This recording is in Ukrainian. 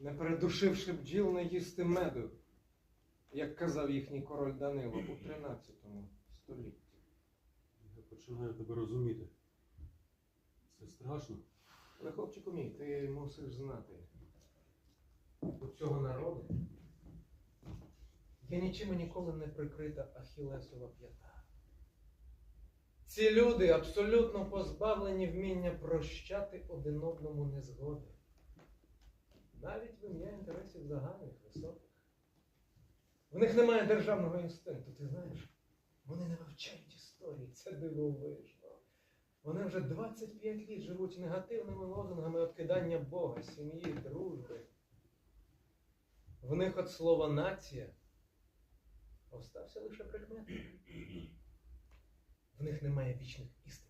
не передушивши бджіл, не їсти меду, як казав їхній король Данило у 13 столітті. Я починаю тебе розуміти. Це страшно. Але, хлопчику мій, ти мусиш знати. У цього народу є нічим і ніколи не прикрита Ахілесова п'ята. Ці люди абсолютно позбавлені вміння прощати один одному незгоди. Навіть в ім'я інтересів загальних високих. В них немає державного інстинкту, ти знаєш? Вони не вивчають історії, це дивовижно. Вони вже 25 літ живуть негативними лозунгами откидання Бога, сім'ї, дружби. В них от слова нація остався лише прикметник. В них немає вічних істин.